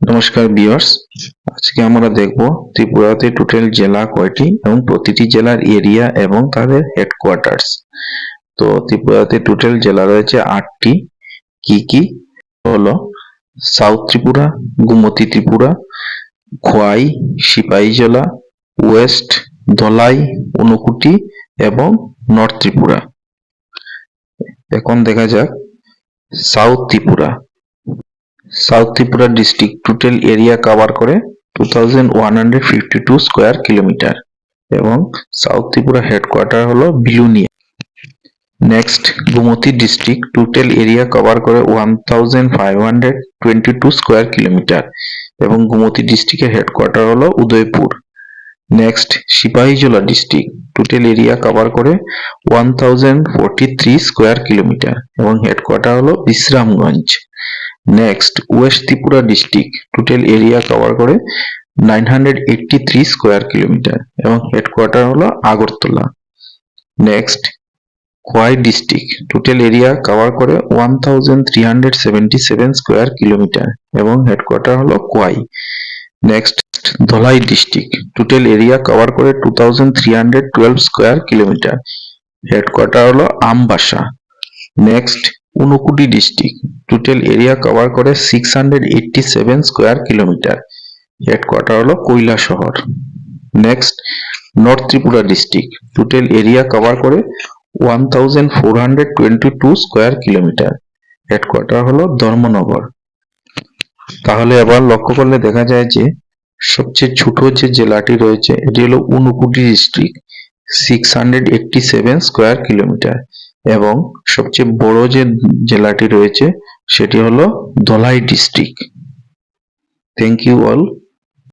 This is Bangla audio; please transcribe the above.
নমস্কার বিয়ার্স আজকে আমরা দেখব ত্রিপুরাতে টোটাল জেলা কয়টি এবং প্রতিটি জেলার এরিয়া এবং তাদের হেডকোয়ার্টার্স তো ত্রিপুরাতে টোটাল জেলা রয়েছে আটটি। কি কি? হলো south Tripura, Gumti Tripura, Khowai, Sepahijala West Dhalai Unakoti এবং নর্থ ত্রিপুরা। এখন দেখা যাক south Tripura. South Tripura district total area cover করে two thousand one hundred fifty two square kilometre এবং সাউথ ত্রিপুরা হেডকোয়ার্টার হলো Belonia. Next, Gomati district total area cover করে one thousand five hundred twenty two square kilometre এবং গোমতী ডিস্ট্রিক্টের হেডকোয়ার্টার হলো Udaipur. Next Sepahijala district total area cover করে one thousand forty three square kilometre এবং হেডকোয়ার্টার হলো Bishramganj. Next west Tripura district total area cover করে nine hundred eighty three square kilometre এবং হেডকোয়ার্টার হলো Agartala. Next Khowai district total area cover করে one thousand three hundred seventy seven square kilometre এবং হেডকোয়ার্টার হলো Khowai next Dhalai district total area cover করে two thousand three hundred twelve square kilometre headquarter হলো Ambassa next Unakoti district. Total area cover করে six hundred eighty seven square kilometre headquarter হলো Kailashahar. Next north Tripura district total area cover করে one thousand four hundred twenty two square kilometre headquarter হলো ধর্মনগর। তাহলে আবার লক্ষ্য করলে দেখা যায় যে, সবচেয়ে ছোট যে জেলাটি রয়েছে, এটি হলো Unakoti district six hundred eighty seven square kilometre এবং সবচেয়ে বড় যে জেলাটি রয়েছে সেটি হলো Dhalai district thank you all